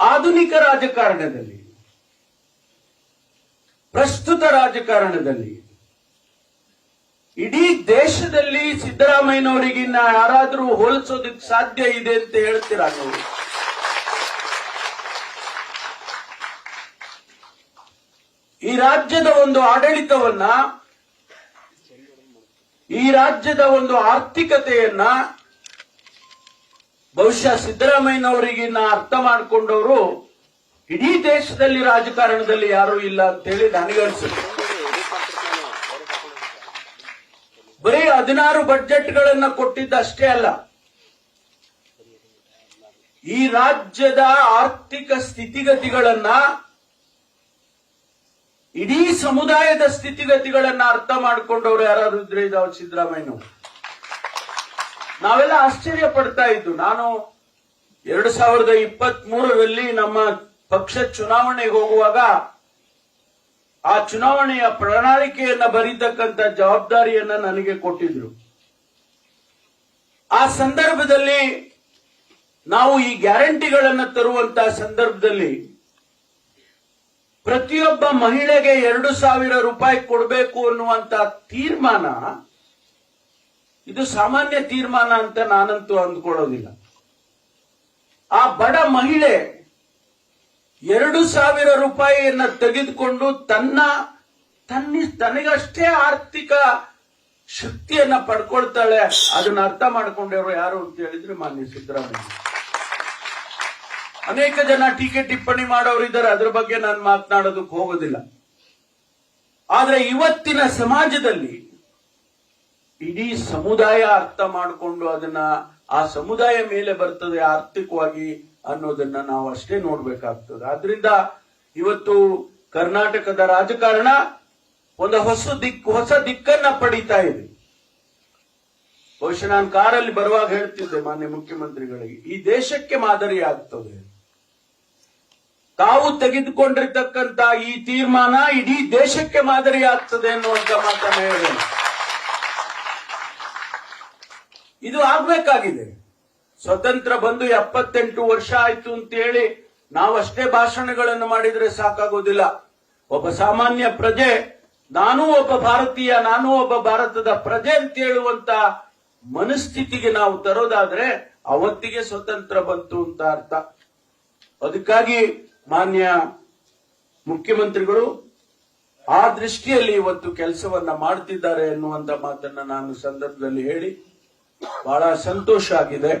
ಆಧುನಿಕ ರಾಜಕಾರಣದಲ್ಲಿ, ಪ್ರಸ್ತುತ ರಾಜಕಾರಣದಲ್ಲಿ, ಇಡೀ ದೇಶದಲ್ಲಿ ಸಿದ್ದರಾಮಯ್ಯನವರಿಗಿನ್ನ ಯಾರಾದರೂ ಹೋಲಿಸೋದಕ್ಕೆ ಸಾಧ್ಯ ಇದೆ ಅಂತ ಹೇಳ್ತೀರಾ ನೀವು? ಈ ರಾಜ್ಯದ ಒಂದು ಆಡಳಿತವನ್ನ, ಈ ರಾಜ್ಯದ ಒಂದು ಆರ್ಥಿಕತೆಯನ್ನ ಬಹುಶಃ ಸಿದ್ದರಾಮಯ್ಯನವರಿಗೆ ಅರ್ಥ ಮಾಡಿಕೊಂಡವರು ಇಡೀ ದೇಶದಲ್ಲಿ ರಾಜಕಾರಣದಲ್ಲಿ ಯಾರೂ ಇಲ್ಲ ಅಂತ ಅಂತೇಳಿ ನನಗನ್ಸುತ್ತೆ ಬರೀ ಹದಿನಾರು ಬಡ್ಜೆಟ್ಗಳನ್ನ ಕೊಟ್ಟಿದ್ದಷ್ಟೇ ಅಲ್ಲ, ಈ ರಾಜ್ಯದ ಆರ್ಥಿಕ ಸ್ಥಿತಿಗತಿಗಳನ್ನ, ಇಡೀ ಸಮುದಾಯದ ಸ್ಥಿತಿಗತಿಗಳನ್ನ ಅರ್ಥ ಮಾಡಿಕೊಂಡವರು ಯಾರಾದ್ರೂ ಇದ್ರೆ ಇದಾವ್ ಸಿದ್ದರಾಮಯ್ಯನವರು. ನಾವೆಲ್ಲ ಆಶ್ಚರ್ಯ ಪಡ್ತಾ ಇದ್ದು, ನಾನು ಎರಡು ಸಾವಿರದ ಇಪ್ಪತ್ತ್ ಮೂರರಲ್ಲಿ ನಮ್ಮ ಪಕ್ಷ ಚುನಾವಣೆಗೆ ಹೋಗುವಾಗ ಆ ಚುನಾವಣೆಯ ಪ್ರಣಾಳಿಕೆಯನ್ನ ಬರೀತಕ್ಕಂತ ಜವಾಬ್ದಾರಿಯನ್ನ ನನಗೆ ಕೊಟ್ಟಿದ್ರು. ಆ ಸಂದರ್ಭದಲ್ಲಿ ನಾವು ಈ ಗ್ಯಾರಂಟಿಗಳನ್ನ ತರುವಂತಹ ಸಂದರ್ಭದಲ್ಲಿ ಪ್ರತಿಯೊಬ್ಬ ಮಹಿಳೆಗೆ ಎರಡು ಸಾವಿರ ರೂಪಾಯಿ ಕೊಡಬೇಕು ಅನ್ನುವಂತ ತೀರ್ಮಾನ ಇದು ಸಾಮಾನ್ಯ ತೀರ್ಮಾನ ಅಂತ ನಾನಂತೂ ಅಂದ್ಕೊಳ್ಳೋದಿಲ್ಲ. ಆ ಬಡ ಮಹಿಳೆ ಎರಡು ಸಾವಿರ ರೂಪಾಯಿಯನ್ನ ತೆಗೆದುಕೊಂಡು ತನ್ನ ತನ್ನ ತನಗಷ್ಟೇ ಆರ್ಥಿಕ ಶಕ್ತಿಯನ್ನ ಪಡ್ಕೊಳ್ತಾಳೆ. ಅದನ್ನ ಅರ್ಥ ಮಾಡ್ಕೊಂಡಿರೋ ಯಾರು ಅಂತ ಹೇಳಿದ್ರೆ ಮಾನ್ಯ ಸಿದ್ದರಾಮಯ್ಯ. ಅನೇಕ ಜನ ಟೀಕೆ ಟಿಪ್ಪಣಿ ಮಾಡೋರು ಇದ್ದಾರೆ. ಅದ್ರ ಬಗ್ಗೆ ನಾನು ಮಾತನಾಡೋದಕ್ಕೆ ಹೋಗೋದಿಲ್ಲ. ಆದ್ರೆ ಇವತ್ತಿನ ಸಮಾಜದಲ್ಲಿ ಇಡೀ ಸಮುದಾಯ ಅರ್ಥ ಮಾಡಿಕೊಂಡು ಅದನ್ನ ಆ ಸಮುದಾಯ ಮೇಲೆ ಬರ್ತದೆ ಆರ್ಥಿಕವಾಗಿ ಅನ್ನೋದನ್ನ ನಾವು ಅಷ್ಟೇ ನೋಡ್ಬೇಕಾಗ್ತದೆ. ಆದ್ರಿಂದ ಇವತ್ತು ಕರ್ನಾಟಕದ ರಾಜಕಾರಣ ಒಂದು ಹೊಸ ದಿಕ್, ಹೊಸ ದಿಕ್ಕನ್ನ ಪಡೀತಾ ಇದೆ. ಬಹುಶಃ ನಾನು ಕಾರಲ್ಲಿ ಬರುವಾಗ ಹೇಳ್ತಿದ್ದೆ ಮಾನ್ಯ ಮುಖ್ಯಮಂತ್ರಿಗಳಿಗೆ, ಈ ದೇಶಕ್ಕೆ ಮಾದರಿ ಆಗ್ತದೆ. ತಾವು ತೆಗೆದುಕೊಂಡಿರ್ತಕ್ಕಂತ ಈ ತೀರ್ಮಾನ ಇಡೀ ದೇಶಕ್ಕೆ ಮಾದರಿ ಆಗ್ತದೆ ಅನ್ನುವಂತ ಮಾತನ್ನು ಹೇಳಿದೆ ಇದು ಆಗ್ಬೇಕಾಗಿದೆ. ಸ್ವತಂತ್ರ ಬಂದು ಎಪ್ಪತ್ತೆಂಟು ವರ್ಷ ಆಯ್ತು ಅಂತ ಹೇಳಿ ನಾವಷ್ಟೇ ಭಾಷಣಗಳನ್ನು ಮಾಡಿದ್ರೆ ಸಾಕಾಗೋದಿಲ್ಲ. ಒಬ್ಬ ಸಾಮಾನ್ಯ ಪ್ರಜೆ, ನಾನೂ ಒಬ್ಬ ಭಾರತೀಯ, ನಾನೂ ಒಬ್ಬ ಭಾರತದ ಪ್ರಜೆ ಅಂತ ಹೇಳುವಂತ ಮನಸ್ಥಿತಿಗೆ ನಾವು ತರೋದಾದ್ರೆ ಅವತ್ತಿಗೆ ಸ್ವತಂತ್ರ ಬಂತು ಅಂತ ಅರ್ಥ. ಅದಕ್ಕಾಗಿ ಮಾನ್ಯ ಮುಖ್ಯಮಂತ್ರಿಗಳು, ಆ ದೃಷ್ಟಿಯಲ್ಲಿ ಇವತ್ತು ಕೆಲಸವನ್ನ ಮಾಡ್ತಿದ್ದಾರೆ ಎನ್ನುವಂತ ಮಾತನ್ನ ನಾನು ಸಂದರ್ಭದಲ್ಲಿ ಹೇಳಿ ಬಹಳ ಸಂತೋಷ ಆಗಿದೆ.